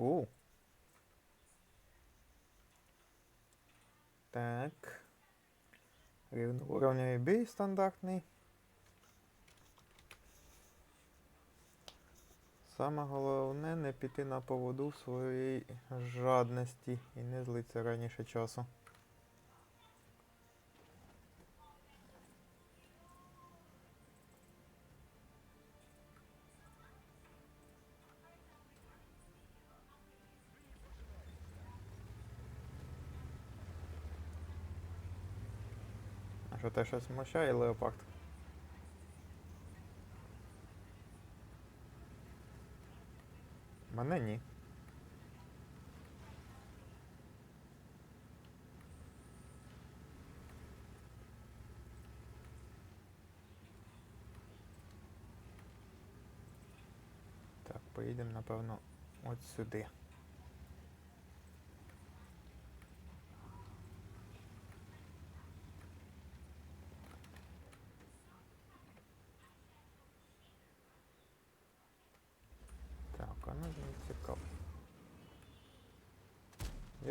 У. Так. Рівноуровневий бій стандартний. Саме головне не піти на поводу своєї жадності і не злиться раніше часу. Що те щось смущає, леопард? Мене ні. Так, поїдемо, напевно, от сюди. Так, а ну не цікаво.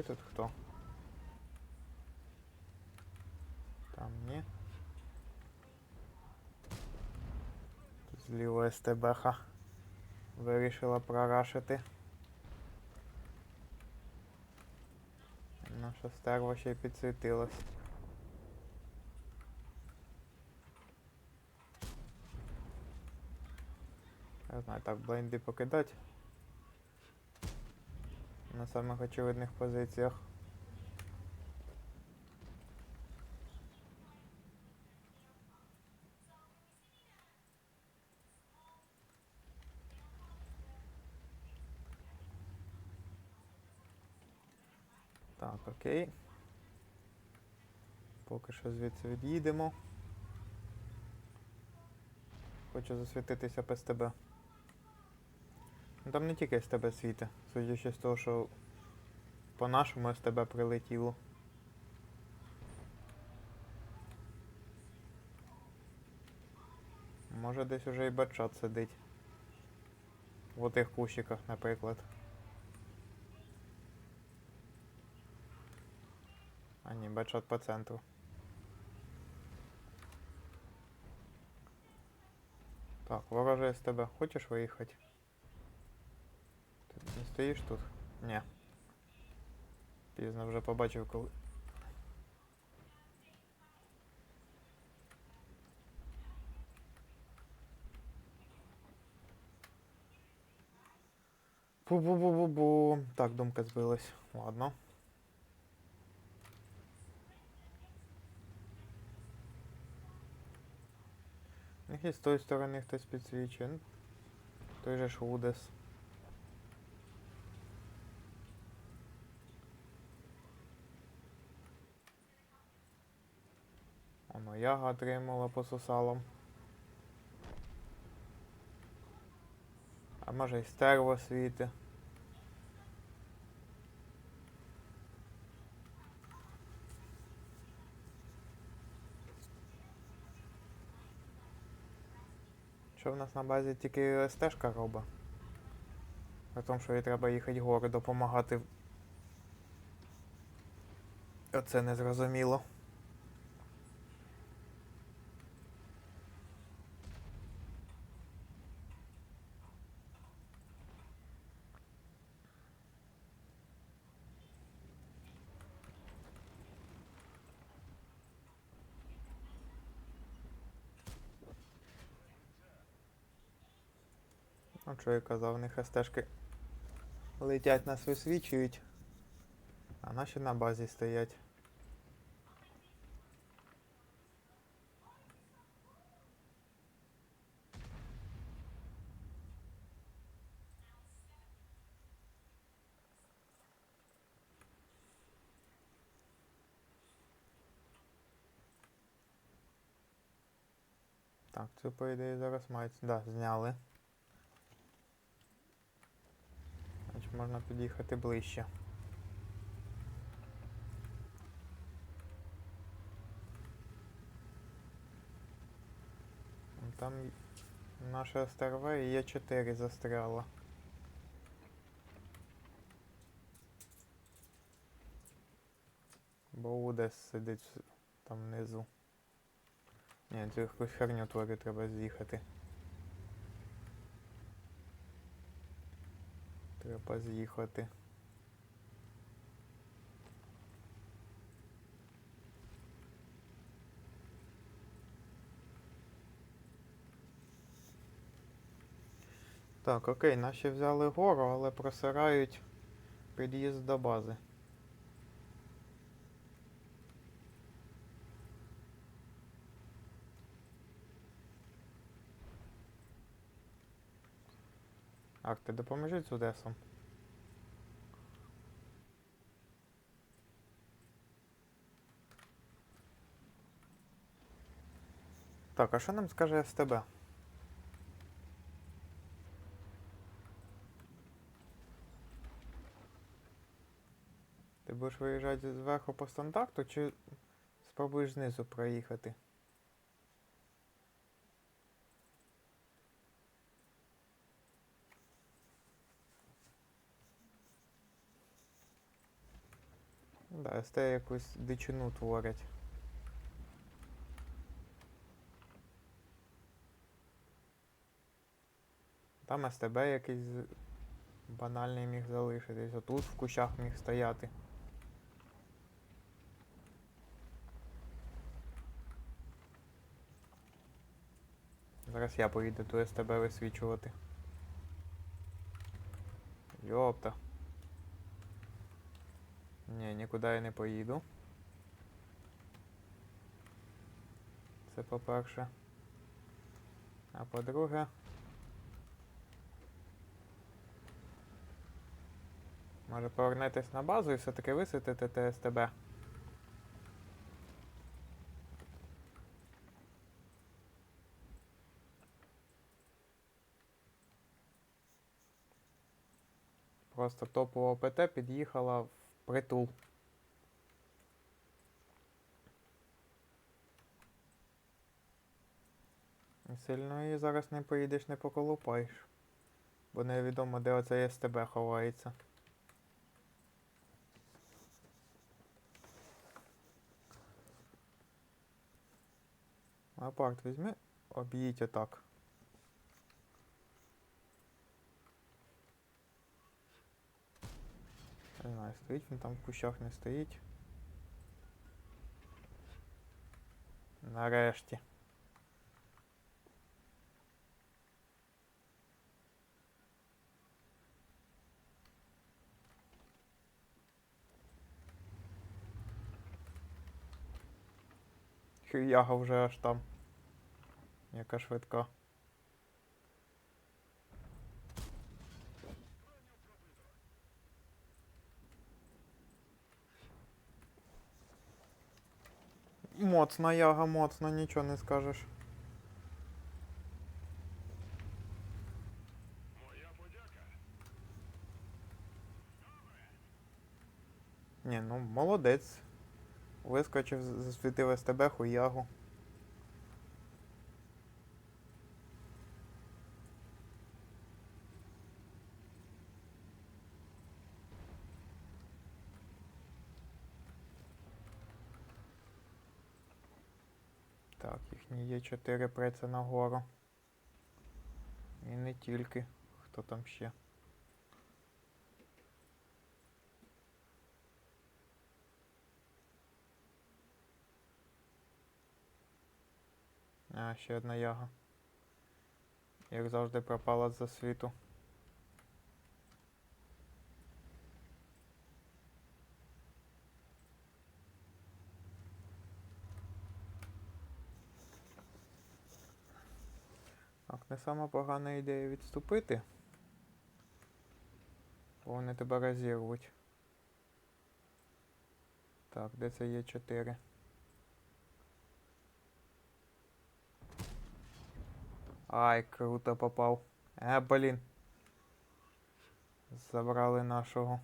Є тут хто? Там. Тут зліва СТБХ вирішила прорашити. Наша стерва ще й підсвітилась. Я знаю, так, блайнди покидать. На самих очевидних позиціях. Так, окей. Поки що звідси від'їдемо. Хочу засвітитися без тебе. Там не тільки з тебе світи, судячи з того, що по-нашому з тебе прилетіло. Може десь уже і бачат сидить. В отих кущиках, наприклад. А ні, бачат по центру. Так, вороже з тебе. Хочеш виїхати? Ти не стоїш тут? Ні. Пізно вже побачив, коли. Бу-бу-бу-бу-бу. Так, думка збилась. Ладно. У них і з тої сторони хтось підсвічує. Ну, Той же ж Удес. Яга отримала по сусалам. А може й стерво світи. Що в нас на базі тільки стежка робить. При тому, що їй треба їхати гори допомагати. Оце незрозуміло. Ну, що я казав, в них стежки летять нас висвічують, а наші на базі стоять. Так, цю по ідеї зараз мають. Да, зняли. можна під'їхати ближче. Там наша старве і Е4 застряла. Боудес сидить там внизу. Ні, цю якусь херню творі треба з'їхати. Треба з'їхати. Так, окей, наші взяли гору, але просирають під'їзд до бази. Ак, ти з Одесом. Так, а що нам скаже СТБ? Ти будеш виїжджати зверху по стандарту чи спробуєш знизу проїхати? Да, СТ якусь дичину творять. Там СТБ якийсь банальний міг залишитись, отут в кущах міг стояти. Зараз я поїду ту СТБ висвічувати. Йопта. Ні, нікуди я не поїду. Це по-перше. А по-друге. Може повернетесь на базу і все-таки висвітити ТСТБ. Просто топова ОПТ під'їхала в притул. Сильно її зараз не поїдеш, не поколупаєш. Бо невідомо, де оцей СТБ ховається. Апарт візьми, об'їдь отак. стоїть він там в кущах не стоїть. Нарешті. Хюяга вже аж там. Яка швидка. Моцна яга, моцна, нічого не скажеш. Ні, ну молодець. Вискочив, з- засвітив СТБ хуягу. Так, їхні є 4 преться нагору. І не тільки. Хто там ще? А, ще одна яга. Як завжди пропала з-за світу. Сама погана ідея відступити. Бо вони тебе розірвуть. Так, де це є 4? Ай, круто попав. Е, блін. Забрали нашого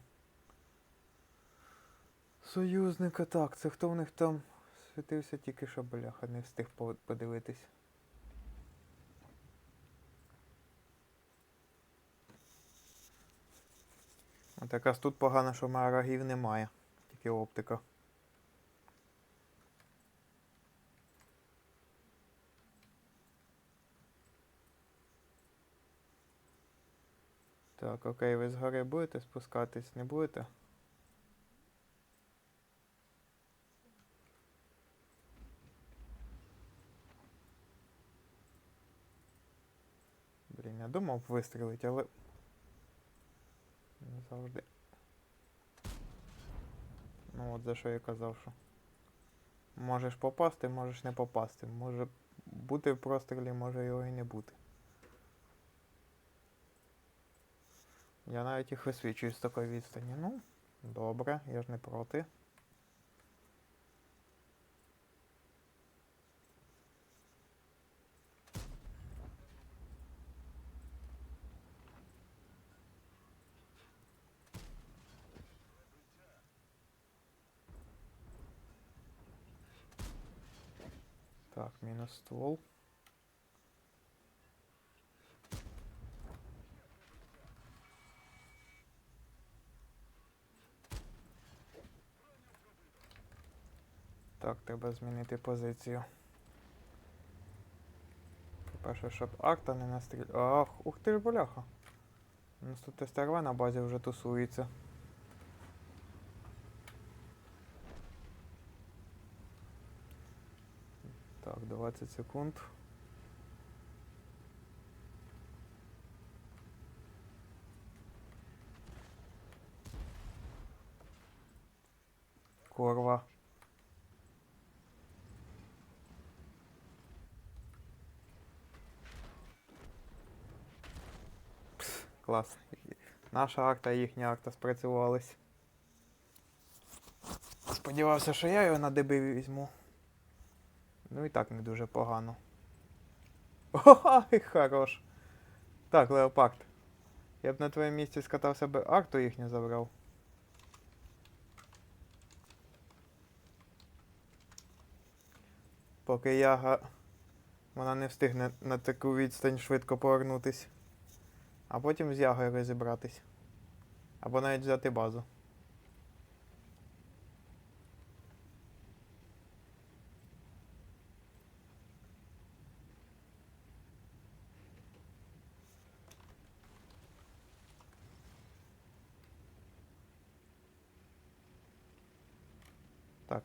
союзника. Так, це хто в них там світився тільки що, бляха, не встиг подивитись. Так якраз тут погано, що в рогів немає, тільки оптика. Так, окей, ви згори будете спускатись, не будете? Блін, я думав вистрілить, але... Завжди. Ну от за що я казав, що. Можеш попасти, можеш не попасти. Може бути в прострілі, може його і не бути. Я навіть їх висвічую з такої відстані. Ну, добре, я ж не проти. Так, мінус ствол. Так, треба змінити позицію. По-перше, щоб арта не настріл... Ах, ух ти ж боляха. У нас тут СТРВ на базі вже тусується. Так, 20 секунд. Корва. Пс, Клас. Наша акта їхня акта спрацювались. Сподівався, що я його на деби візьму. Ну і так не дуже погано. Ой, хорош. Так, Леопард. Я б на твоєму місці скатався би арту їхню забрав. Поки яга. Вона не встигне на таку відстань швидко повернутись. А потім з ягою розібратись. Або навіть взяти базу.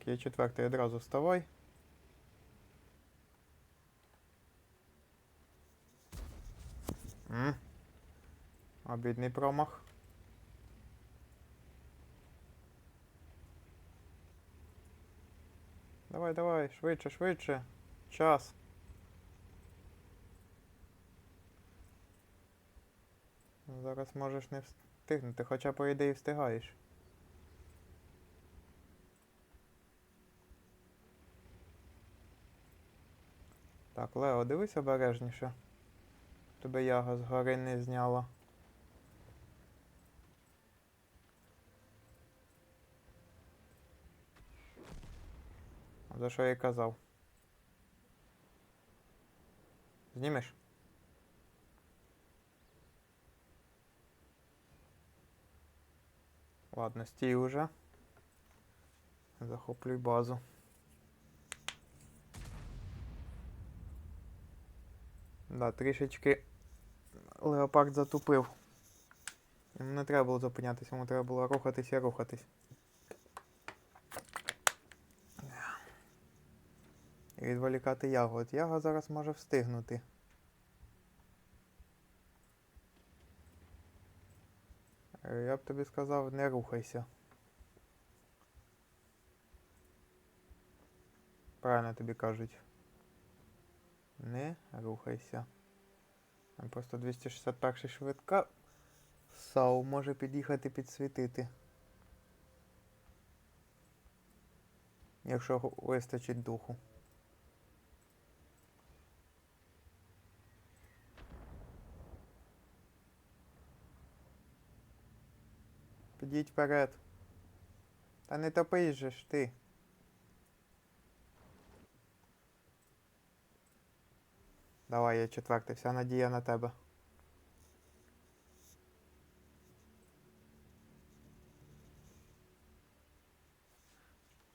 Так, є четвертий, одразу вставай. М. Обідний промах. Давай, давай, швидше, швидше. Час. Зараз можеш не встигнути, хоча по ідеї встигаєш. Так, Лео, дивись обережніше. Тебе яга з гори не зняла. За що я казав? Знімеш? Ладно, стій уже. Захоплюй базу. Да, трішечки леопард затупив. Йому не треба було зупинятися, йому треба було рухатись і рухатись. Відволікати ягу. От яга зараз може встигнути. Я б тобі сказав, не рухайся. Правильно тобі кажуть. Не рухайся. Там просто 261 швидка. САУ може під'їхати підсвітити. Якщо вистачить духу. Підіть вперед. Та не топись же ж ти. Давай, я четвертий, вся надія на тебе.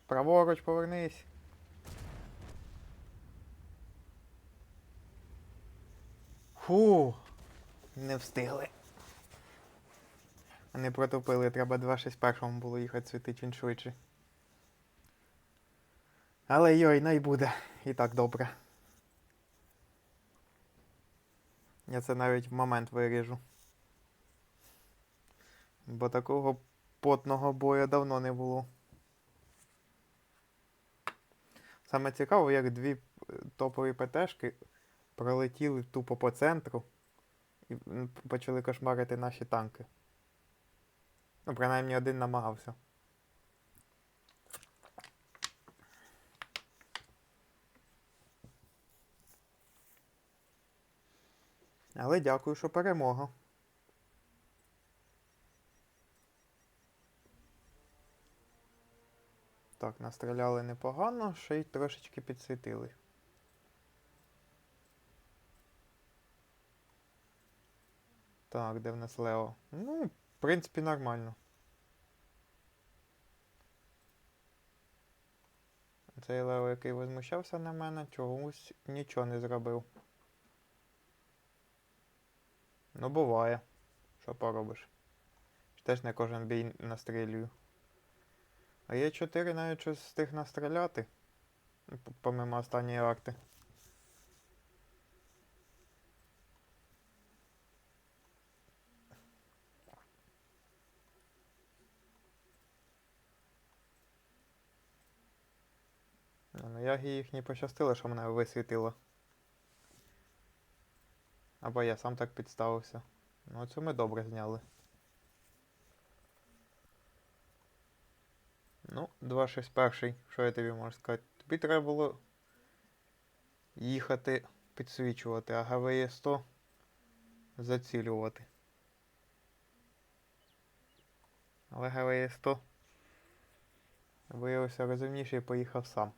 Праворуч повернись. Фу, не встигли. Вони протупили, треба 261 було їхати світить він швидше. Але йой, най буде. І так добре. Я це навіть в момент виріжу. Бо такого потного бою давно не було. Саме цікаво, як дві топові ПТшки пролетіли тупо по центру і почали кошмарити наші танки. Ну, принаймні один намагався. Але дякую, що перемога. Так, настріляли непогано, ще й трошечки підсвітили. Так, де в нас Лео? Ну, в принципі, нормально. Цей Лео, який возмущався на мене, чогось нічого не зробив. Ну, буває. Що поробиш? Теж не кожен бій настрілюю. А є 4 навіть щось встиг настріляти. Помимо останньої арти. Ну, ну я їх не пощастило, що мене висвітило. Або я сам так підставився. Ну, це ми добре зняли. Ну, 261, що я тобі можу сказати? Тобі треба було їхати підсвічувати, а ГВЕ 100 зацілювати. Але ГВЕ 100 виявився розумніший і поїхав сам.